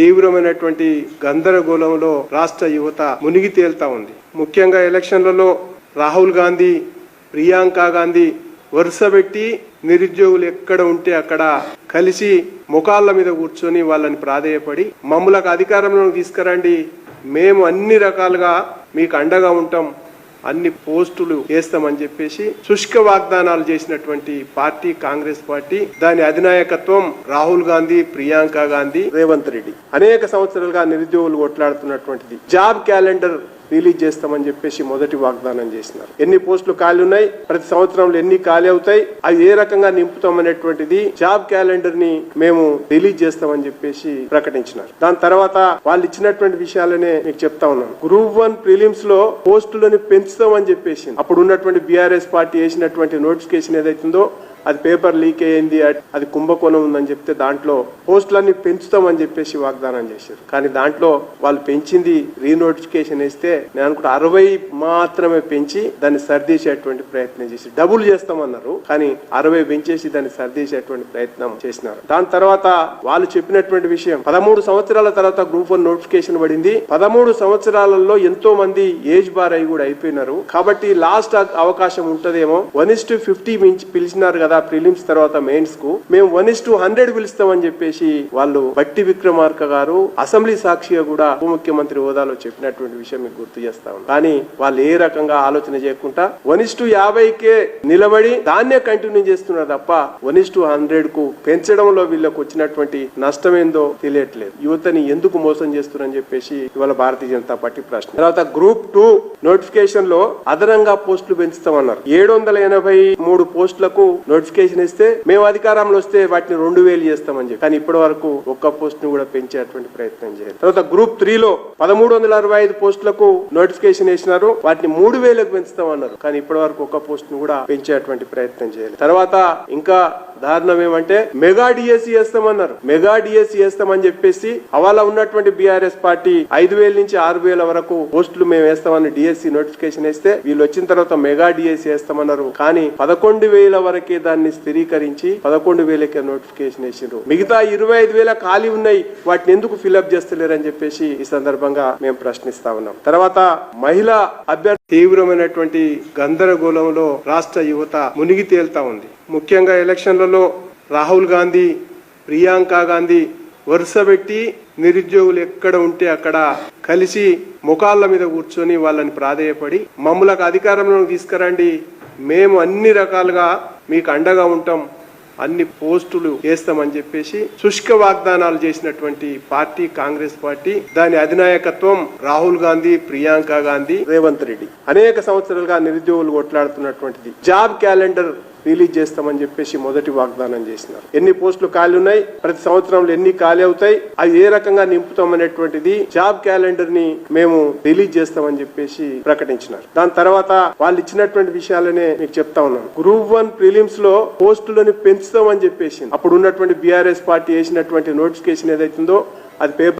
తీవ్రమైనటువంటి గందరగోళంలో రాష్ట్ర యువత మునిగి తేల్తా ఉంది. ముఖ్యంగా ఎలక్షన్లలో రాహుల్ గాంధీ ప్రియాంక గాంధీ వరుస పెట్టి నిరుద్యోగులు ఎక్కడ ఉంటే అక్కడ కలిసి ముఖాళ్ళ మీద కూర్చొని వాళ్ళని ప్రాధేయపడి మమ్మలకు అధికారంలో తీసుకురండి మేము అన్ని రకాలుగా మీకు అండగా ఉంటాం అన్ని పోస్టులు వేస్తామని చెప్పేసి శుష్క వాగ్దానాలు చేసినటువంటి పార్టీ కాంగ్రెస్ పార్టీ దాని అధినాయకత్వం రాహుల్ గాంధీ ప్రియాంక గాంధీ రేవంత్ రెడ్డి. అనేక సంవత్సరాలుగా నిరుద్యోగులు కొట్లాడుతున్నటువంటిది. జాబ్ క్యాలెండర్ రిలీజ్ చేస్తామని చెప్పేసి మొదటి వాగ్దానం చేసినారు. ఎన్ని పోస్టులు ఖాళీ ఉన్నాయి? ప్రతి సంవత్సరంలో ఎన్ని ఖాళీ అవుతాయి? అవి ఏ రకంగా నింపుతామనేటువంటిది జాబ్ క్యాలెండర్ని మేము రిలీజ్ చేస్తామని చెప్పేసి ప్రకటించినారు. దాని తర్వాత వాళ్ళు ఇచ్చినటువంటి విషయాలనే మీకు చెప్తా ఉన్నాను. గ్రూప్ వన్ ప్రిలిమ్స్లో పోస్టులను పెంచుతామని చెప్పేసి అప్పుడు ఉన్నటువంటి బీఆర్ఎస్ పార్టీ వేసినటువంటి నోటిఫికేషన్ ఏదైతుందో అది పేపర్ లీక్ అయ్యింది అది కుంభకోణం ఉందని చెప్తే దాంట్లో పోస్టులన్నీ పెంచుతామని చెప్పేసి వాగ్దానం చేశారు. కానీ దాంట్లో వాళ్ళు పెంచింది రీనోటిఫికేషన్ ఇస్తే నేను అనుకుంటే అరవై మాత్రమే పెంచి దాన్ని సరిదేసేటువంటి ప్రయత్నం చేసి డబుల్ చేస్తామన్నారు కానీ అరవై పెంచేసి దాన్ని సరిదేసేటువంటి ప్రయత్నం చేసినారు. దాని తర్వాత వాళ్ళు చెప్పినటువంటి విషయం పదమూడు సంవత్సరాల తర్వాత గ్రూప్ వన్ నోటిఫికేషన్ పడింది. పదమూడు సంవత్సరాలలో ఎంతో మంది ఏజ్ బార్ అయి కూడా అయిపోయినారు. కాబట్టి లాస్ట్ అవకాశం ఉంటదేమో వన్ ఇస్ టు ఫిఫ్టీ మించి పిలిచినారు కదా ప్రిలిమ్స్ తర్వాత మెయిన్స్కు. మేము వన్ ఇస్ టు హండ్రెడ్ పిలుస్తామని చెప్పేసి వాళ్ళు బట్టి విక్రమార్క గారు అసెంబ్లీ సాక్షిగా కూడా ఉప ముఖ్యమంత్రి హోదాలో చెప్పినటువంటి విషయం మీకు గుర్తు చేస్తా ఉన్నాను కానీ వాళ్ళు ఏ రకంగా ఆలోచన చేయకుండా వన్ ఇస్ టు యాభైకే నిలబడి దాన్నే కంటిన్యూ చేస్తున్నారు తప్ప వన్ ఇస్ టు హండ్రెడ్కు పెంచడంలో వీళ్ళకు వచ్చినటువంటి నష్టం ఏందో తెలియట్లేదు. యువతని ఎందుకు మోసం చేస్తున్నారని చెప్పేసి ఇవాళ భారతీయ జనతా పార్టీ ప్రశ్న. తర్వాత గ్రూప్ టూ నోటిఫికేషన్లో అదనంగా పోస్టులు పెంచుతామన్నారు. ఏడు వందల ఎనభై మూడు పోస్టులకు నోటిఫికేషన్ ఇస్తే మేము అధికారంలో వస్తే వాటిని రెండు వేలు చేస్తామని చెప్పి. కానీ ఇప్పటి వరకు ఒక్క పోస్ట్ను కూడా పెంచేటువంటి ప్రయత్నం చేయాలి తర్వాత గ్రూప్ త్రీ లో పదమూడు వందల అరవై ఐదు పోస్టులకు నోటిఫికేషన్ వేసినారు. వాటిని మూడు వేలకు పెంచుతామన్నారు. కానీ ఇప్పటి వరకు ఒక్క పోస్ట్ను కూడా పెంచేటువంటి ప్రయత్నం చేయాలి తర్వాత ఇంకా దారుణం ఏమంటే మెగా డిఎస్సి వేస్తామన్నారు మెగా డిఎస్సి వేస్తామని చెప్పేసి అవాళ ఉన్నటువంటి బీఆర్ఎస్ పార్టీ ఐదు వేల నుంచి ఆరు వేల వరకు పోస్టులు మేము వేస్తామని డిఎస్సి నోటిఫికేషన్ వేస్తే వీళ్ళు వచ్చిన తర్వాత మెగా డిఎస్సి వేస్తామన్నారు కానీ పదకొండు వేల వరకే దాన్ని స్థిరీకరించి పదకొండు వేలకే నోటిఫికేషన్ వేసిండ్రు. మిగతా ఇరవై ఐదు వేల ఖాళీ ఉన్నాయి. వాటిని ఎందుకు ఫిల్అప్ చేస్తలేరని చెప్పేసి ఈ సందర్భంగా మేము ప్రశ్నిస్తా ఉన్నాం. తర్వాత మహిళా అభ్యర్థి తీవ్రమైనటువంటి గందరగోళంలో రాష్ట్ర యువత మునిగి తేలుతా ఉంది. ముఖ్యంగా ఎలక్షన్లలో రాహుల్ గాంధీ ప్రియాంక గాంధీ వరుస పెట్టి నిరుద్యోగులు ఎక్కడ ఉంటే అక్కడ కలిసి ముఖాళ్ళ మీద కూర్చొని వాళ్ళని ప్రాధేయపడి మమ్మలకు అధికారంలోకి తీసుకురండి మేము అన్ని రకాలుగా మీకు అండగా ఉంటాం అన్ని పోస్టులు వేస్తామని చెప్పేసి శుష్క వాగ్దానాలు చేసినటువంటి పార్టీ కాంగ్రెస్ పార్టీ దాని అధినాయకత్వం రాహుల్ గాంధీ ప్రియాంక గాంధీ రేవంత్ రెడ్డి. అనేక సంవత్సరాలుగా నిరుద్యోగులు కొట్లాడుతున్నటువంటిది. జాబ్ క్యాలెండర్ రిలీజ్ చేస్తామని చెప్పేసి మొదటి వాగ్దానం చేసినారు. ఎన్ని పోస్టులు ఖాళీ ఉన్నాయి? ప్రతి సంవత్సరంలో ఎన్ని ఖాళీ అవుతాయి? అవి ఏ రకంగా నింపుతాం అనేటువంటిది జాబ్ క్యాలెండర్ని మేము రిలీజ్ చేస్తామని చెప్పేసి ప్రకటించినారు. దాని తర్వాత వాళ్ళు ఇచ్చినటువంటి విషయాలనే మీకు చెప్తా ఉన్నాను. గ్రూప్ వన్ ప్రిలిమ్స్లో పోస్టులను పెంచుతామని చెప్పేసి అప్పుడు ఉన్నటువంటి బీఆర్ఎస్ పార్టీ వేసినటువంటి నోటిఫికేషన్ ఏదైతుందో అది పేపర్